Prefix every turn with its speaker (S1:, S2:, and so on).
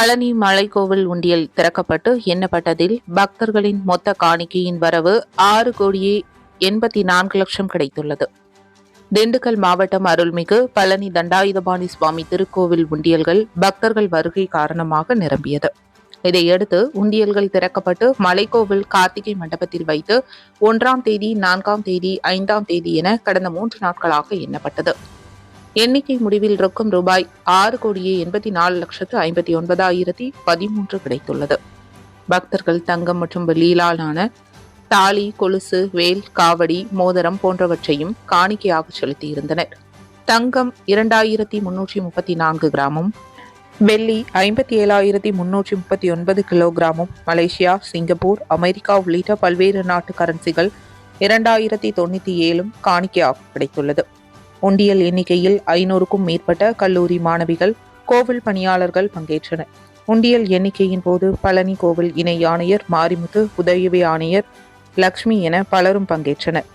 S1: பழனி மலைக்கோவில் உண்டியல் திறக்கப்பட்டு எண்ணப்பட்டதில் பக்தர்களின் மொத்த காணிக்கையின் வரவு ஆறு கோடியே எண்பத்தி நான்கு லட்சம் கிடைத்துள்ளது. திண்டுக்கல் மாவட்டம் அருள்மிகு பழனி தண்டாயுதபாணி சுவாமி திருக்கோவில் உண்டியல்கள் பக்தர்கள் வருகை காரணமாக நிரம்பியது. இதையடுத்து உண்டியல்கள் திறக்கப்பட்டு மலைக்கோவில் கார்த்திகை மண்டபத்தில் வைத்து ஒன்றாம் தேதி நான்காம் தேதி ஐந்தாம் தேதி என கடந்த மூன்று நாட்களாக எண்ணப்பட்டது. எண்ணிக்கை முடிவில் ரொக்கம் ரூபாய் ஆறு கோடியே எண்பத்தி நாலு லட்சத்து ஐம்பத்தி ஒன்பதாயிரத்தி பதிமூன்று கிடைத்துள்ளது. பக்தர்கள் தங்கம் மற்றும் வெள்ளியிலான தாலி கொலுசு வேல் காவடி மோதிரம் போன்றவற்றையும் காணிக்கையாக செலுத்தியிருந்தனர். தங்கம் இரண்டாயிரத்தி முன்னூற்றி முப்பத்தி நான்கு கிராமும் வெள்ளி ஐம்பத்தி ஏழாயிரத்தி முன்னூற்றி முப்பத்தி ஒன்பது கிலோகிராமும் மலேசியா சிங்கப்பூர் அமெரிக்கா உள்ளிட்ட பல்வேறு நாட்டு கரன்சிகள் இரண்டாயிரத்தி தொண்ணூற்றி ஏழும் காணிக்கையாக கிடைத்துள்ளது. ஒண்டியல் எண்ணிக்கையில் ஐநூறுக்கும் மேற்பட்ட கல்லூரி மாணவிகள் கோவில் பணியாளர்கள் பங்கேற்றனர். உண்டியல் எண்ணிக்கையின் போது பழனி கோவில் இணை ஆணையர் மாரிமுத்து உதவி ஆணையர் லக்ஷ்மி என பலரும் பங்கேற்றனர்.